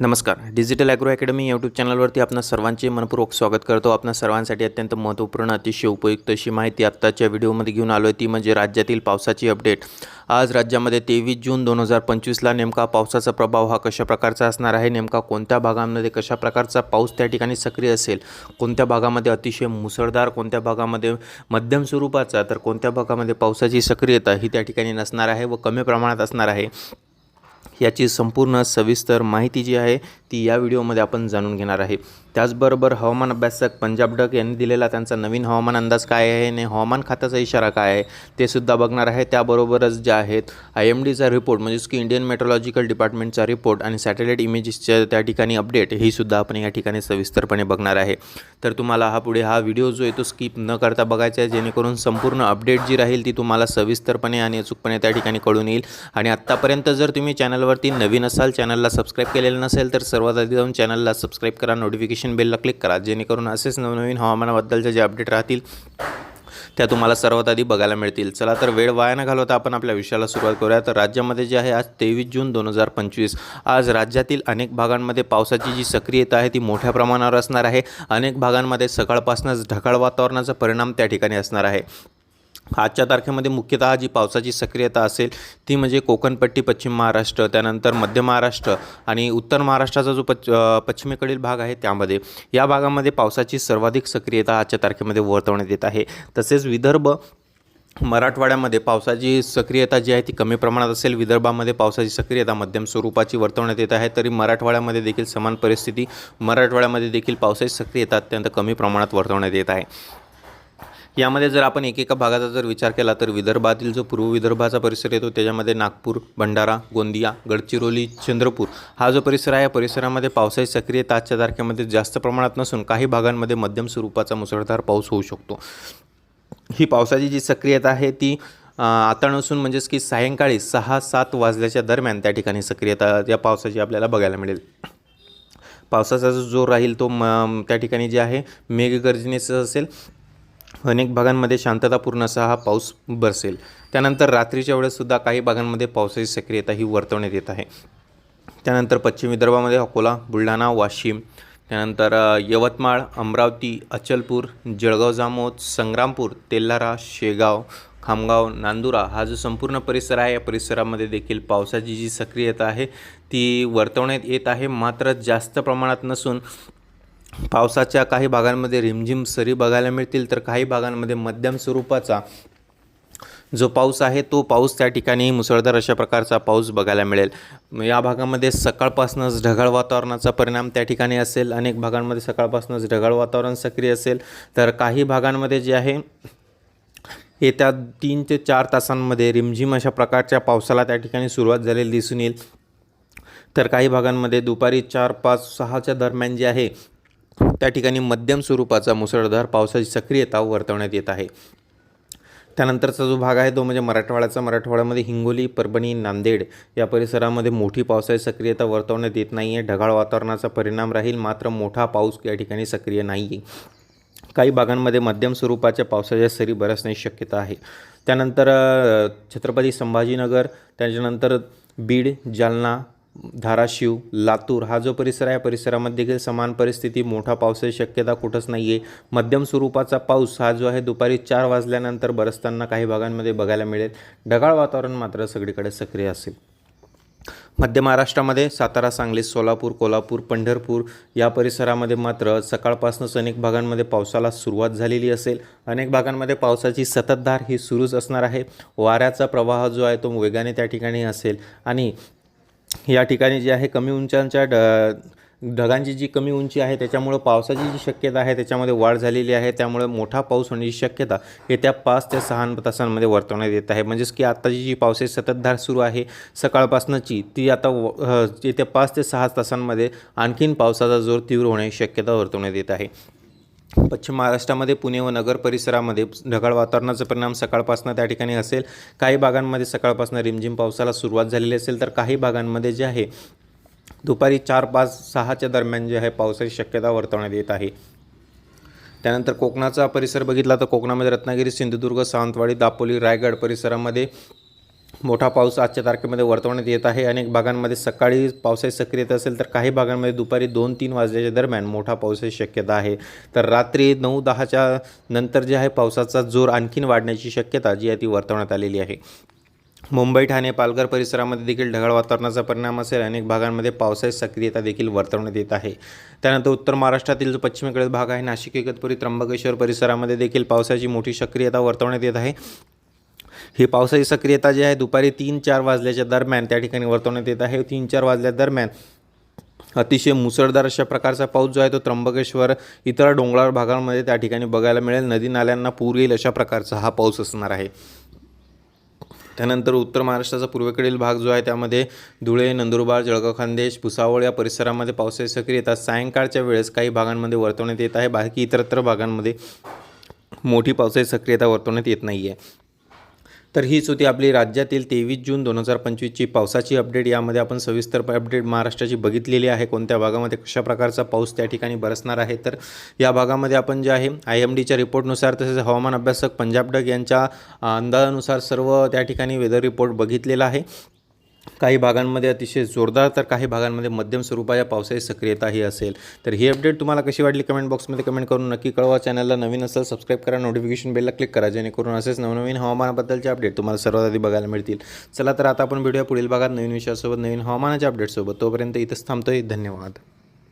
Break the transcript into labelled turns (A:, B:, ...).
A: नमस्कार. Digital agro academy YouTube चॅनलवरती आपण सर्वांचे मनपूर्वक स्वागत करतो. आपण सर्वांसाठी अत्यंत महत्त्वपूर्ण अतिशय उपयुक्त अशी माहिती आत्ताच्या व्हिडिओमध्ये घेऊन आलो आहे ती म्हणजे राज्यातील पावसाची अपडेट आज राज्यामध्ये तेवीस जून दोन हजार पंचवीसला नेमका पावसाचा प्रभाव हा कशा प्रकारचा असणार आहे? नेमका कोणत्या भागांमध्ये कशा प्रकारचा पाऊस त्या ठिकाणी सक्रिय असेल? कोणत्या भागामध्ये अतिशय मुसळधार कोणत्या भागामध्ये मध्यम स्वरूपाचा तर कोणत्या भागामध्ये पावसाची सक्रियता ही त्या ठिकाणी नसणार आहे व कमी प्रमाणात असणार आहे? याची संपूर्ण सविस्तर माहिती जी आहे ती या व्हिडिओमध्ये आपण जाणून घेणार आहे. त्याचबरोबर हवामान अभ्यासक पंजाब डक यांनी दिलेला त्यांचा नवीन हवामान अंदाज काय आहे आणि हवामान खात्याचा इशारा काय आहे ते सुद्धा बघणार आहे. त्याबरोबरच ज्या आहेत आय एम डीचा रिपोर्ट म्हणजेच की इंडियन मेट्रोलॉजिकल डिपार्टमेंटचा रिपोर्ट आणि सॅटेलाईट इमेजेसच्या त्या ठिकाणी अपडेट ही सुद्धा आपण या ठिकाणी सविस्तरपणे बघणार आहे. तर तुम्हाला हा पुढे हा व्हिडिओ जो आहे तो स्किप न करता बघायचा आहे. जेणेकरून संपूर्ण अपडेट जी राहील ती तुम्हाला सविस्तरपणे आणि अचूकपणे त्या ठिकाणी कळून येईल. आणि आत्तापर्यंत जर तुम्ही चॅनलवरती नवीन असाल चॅनलला सबस्क्राईब केलेलं नसेल तर सर्वात आधी जाऊन चॅनलला सबस्क्राईब करा नोटिफिकेशन बेलला क्लिक करा जेणेकरून असेच नवनवीन हवामानाबद्दलचे जे अपडेट राहतील त्या तुम्हाला सर्वात आधी बघायला मिळतील. चला तर वेळ वाया न घालवता आपण आपल्या विषयाला सुरुवात करूया. तर राज्यामध्ये जे आहे आज तेवीस जून दोन हजार पंचवीस. आज राज्यातील अनेक भागांमध्ये पावसाची जी सक्रियता आहे ती मोठ्या प्रमाणावर असणार आहे. अनेक भागांमध्ये सकाळपासूनच ढगाळ वातावरणाचा परिणाम त्या ठिकाणी असणार आहे. आजच्या तारखेमध्ये मुख्यतः जी पावसाची सक्रियता असेल ती म्हणजे कोकणपट्टी पश्चिम महाराष्ट्र त्यानंतर मध्य महाराष्ट्र आणि उत्तर महाराष्ट्राचा जो पच पश्चिमेकडील भाग आहे त्यामध्ये. या भागामध्ये पावसाची सर्वाधिक सक्रियता आजच्या तारखेमध्ये वर्तवण्यात येत आहे. तसेच विदर्भ मराठवाड्यामध्ये पावसाची सक्रियता जी आहे ती कमी प्रमाणात असेल. विदर्भामध्ये पावसाची सक्रियता मध्यम स्वरूपाची वर्तवण्यात येत आहे. तरी मराठवाड्यामध्ये देखील समान परिस्थिती. मराठवाड्यामध्ये देखील पावसाची सक्रियता अत्यंत कमी प्रमाणात वर्तवण्यात येत आहे. यामध्ये जर आपण एकेका भागाचा जर विचार केला तर विदर्भातील जो पूर्व विदर्भाचा परिसर येतो त्याच्यामध्ये नागपूर भंडारा गोंदिया गडचिरोली चंद्रपूर हा जो परिसर आहे या परिसरामध्ये पावसाची सक्रियता आजच्या तारखेमध्ये जास्त प्रमाणात नसून काही भागांमध्ये मध्यम स्वरूपाचा मुसळधार पाऊस होऊ शकतो. ही पावसाची जी सक्रियता आहे ती आता नसून म्हणजेच की सायंकाळी सहा सात वाजल्याच्या दरम्यान त्या ठिकाणी सक्रियता या पावसाची आपल्याला बघायला मिळेल. पावसाचा जो जोर राहील तो म त्या ठिकाणी जे आहे मेघगर्जनेचं असेल. अनेक भागांमध्ये शांततापूर्ण असा हा पाऊस बरसेल. त्यानंतर रात्रीच्या वेळेससुद्धा काही भागांमध्ये पावसाची सक्रियता ही वर्तवण्यात येत आहे. त्यानंतर पश्चिम विदर्भामध्ये अकोला बुलढाणा वाशिम. त्यानंतर यवतमाळ अमरावती अचलपूर जळगाव जामोद संग्रामपूर तेल्हारा शेगाव खामगाव नांदुरा हा जो संपूर्ण परिसर आहे या परिसरामध्ये देखील पावसाची जी सक्रियता आहे ती वर्तवण्यात येत आहे. मात्र जास्त प्रमाणात नसून पावसाच्या काही भागांमध्ये रिमझिम सरी बघायला मिळतील तर काही भागांमध्ये मध्यम स्वरूपाचा जो पाऊस आहे तो पाऊस त्या ठिकाणी मुसळधार अशा प्रकारचा पाऊस बघायला मिळेल. या भागामध्ये सकाळपासूनच ढगाळ वातावरणाचा परिणाम त्या ठिकाणी असेल अनेक भागांमध्ये सकाळपासूनच ढगाळ वातावरण सक्रिय असेल. तर काही भागांमध्ये जे आहे येत्या तीन ते चार तासांमध्ये रिमझिम अशा प्रकारच्या पावसाला त्या ठिकाणी सुरुवात झालेली दिसून येईल. तर काही भागांमध्ये दुपारी चार पाच सहाच्या दरम्यान जे आहे त्या ठिकाणी मध्यम स्वरूपाचा मुसळधार पावसाची सक्रियता वर्तवण्यात येत आहे. त्यानंतरचा जो भाग आहे तो म्हणजे मराठवाड्याचा. मराठवाड्यामध्ये हिंगोली परभणी नांदेड या परिसरामध्ये मोठी पावसाची सक्रियता वर्तवण्यात येत नाही आहे ढगाळ वातावरणाचा परिणाम राहील. मात्र मोठा पाऊस या ठिकाणी सक्रिय नाही आहे काही भागांमध्ये मध्यम स्वरूपाच्या पावसाच्या सरी बरसण्याची शक्यता आहे. त्यानंतर छत्रपती संभाजीनगर त्याच्यानंतर बीड जालना धाराशिव लातूर हा जो परिसर आहे परिसरामध्ये देखील समान परिस्थिती मोठा पावसाची शक्यता कुठंच नाही आहे मध्यम स्वरूपाचा पाऊस हा जो आहे दुपारी चार वाजल्यानंतर बरसताना काही भागांमध्ये बघायला मिळेल. ढगाळ वातावरण मात्र सगळीकडे सक्रिय असेल. मध्य महाराष्ट्रामध्ये सातारा सांगली सोलापूर कोल्हापूर पंढरपूर या परिसरामध्ये मात्र सकाळपासूनच अनेक भागांमध्ये पावसाला सुरुवात झालेली असेल. अनेक भागांमध्ये पावसाची सततधार ही सुरूच असणार आहे. वाऱ्याचा प्रवाह जो आहे तो वेगाने त्या ठिकाणी असेल. आणि या ठिकाणी जे आहे कमी उंचांच्या ड ढगांची जी कमी उंची आहे त्याच्यामुळं पावसाची जी शक्यता आहे त्याच्यामध्ये वाढ झालेली आहे. त्यामुळे मोठा पाऊस होण्याची शक्यता येत्या पाच ते सहा तासांमध्ये वर्तवण्यात येत आहे. म्हणजेच की आत्ताची जी पावसाची सततधार सुरू आहे सकाळपासूनची ती आता व- येत्या पाच ते सहा तासांमध्ये आणखीन पावसाचा जोर तीव्र होण्याची शक्यता वर्तवण्यात येत आहे. पश्चिम महाराष्ट्रामध्ये पुणे व नगर परिसरामध्ये ढगाळ वातावरणाचा परिणाम सकाळपासून त्या ठिकाणी असेल. काही भागांमध्ये सकाळपासून रिमझिम पावसाला सुरुवात झालेली असेल तर काही भागांमध्ये जे आहे दुपारी चार पाच सहाच्या दरम्यान जे आहे पावसाची शक्यता वर्तवण्यात येत आहे. त्यानंतर कोकणाचा परिसर बघितला तर कोकणामध्ये रत्नागिरी सिंधुदुर्ग सावंतवाडी दापोली रायगड परिसरामध्ये मोठा पाऊस आजच्या तारखेमध्ये वर्तवण्यात येत आहे. अनेक भागांमध्ये सकाळी पावसाची सक्रियता असेल तर काही भागांमध्ये दुपारी दोन तीन वाजल्याच्या दरम्यान मोठा पावसाची शक्यता आहे. तर रात्री नऊ दहाच्या नंतर जे आहे पावसाचा जोर आणखीन वाढण्याची शक्यता जी आहे ती वर्तवण्यात आलेली आहे. मुंबई ठाणे पालघर परिसरामध्ये देखील ढगाळ वातावरणाचा परिणाम असेल. अनेक भागांमध्ये पावसाची सक्रियता देखील वर्तवण्यात येत आहे. त्यानंतर उत्तर महाराष्ट्रातील जो पश्चिमेकडील भाग आहे नाशिक इगतपुरी त्र्यंबकेश्वर परिसरामध्ये देखील पावसाची मोठी सक्रियता वर्तवण्यात येत आहे. ही पावसाची सक्रियता जी आहे दुपारी तीन चार वाजल्याच्या दरम्यान त्या ठिकाणी वर्तवण्यात येत आहे. तीन चार वाजल्या दरम्यान अतिशय मुसळधार अशा प्रकारचा पाऊस जो आहे तो त्र्यंबकेश्वर इतर डोंगराळ भागांमध्ये त्या ठिकाणी बघायला मिळेल. नदी नाल्यांना पूर येईल अशा प्रकारचा हा पाऊस असणार आहे. त्यानंतर उत्तर महाराष्ट्राचा पूर्वेकडील भाग जो आहे त्यामध्ये धुळे नंदुरबार जळगाव खानदेश भुसावळ या परिसरामध्ये पावसाची सक्रियता सायंकाळच्या वेळेस काही भागांमध्ये वर्तवण्यात येत आहे. बाकी इतरत्र भागांमध्ये मोठी पावसाची सक्रियता वर्तवण्यात येत नाही आहे तर हीच होती आपली राज्यातील तेवीस जून दोन हजार पंचवीसची पावसाची अपडेट यामध्ये आपण सविस्तर अपडेट महाराष्ट्राची बघितलेली आहे. कोणत्या भागामध्ये कशा प्रकारचा पाऊस त्या ठिकाणी बरसणार आहे? तर या भागामध्ये आपण जे आहे आय एम डीच्या रिपोर्टनुसार तसेच हवामान अभ्यासक पंजाब डग यांच्या अंदाजानुसार सर्व त्या ठिकाणी वेदर रिपोर्ट बघितलेला आहे. काही भागांमध्ये अतिशय जोरदार तर काही भागांमध्ये मध्यम स्वरूपाच्या पावसाची सक्रियता ही असेल. तर ही अपडेट तुम्हाला कशी वाटली कमेंट बॉक्समध्ये कमेंट करून नक्की कळवा. चॅनलला नवीन असेल सबस्क्राईब करा. नोटिफिकेशन बेलला क्लिक करा. जेणेकरून असेच नवनवीन हवामानाबद्दलचे अपडेट तुम्हाला सर्वात आधी बघायला मिळतील. चला तर आता आपण भेटूया पुढील भागात नवीन विषयासोबत नवीन हवामानाच्या अपडेटसोबत तोपर्यंत इथंच थांबतोय. धन्यवाद.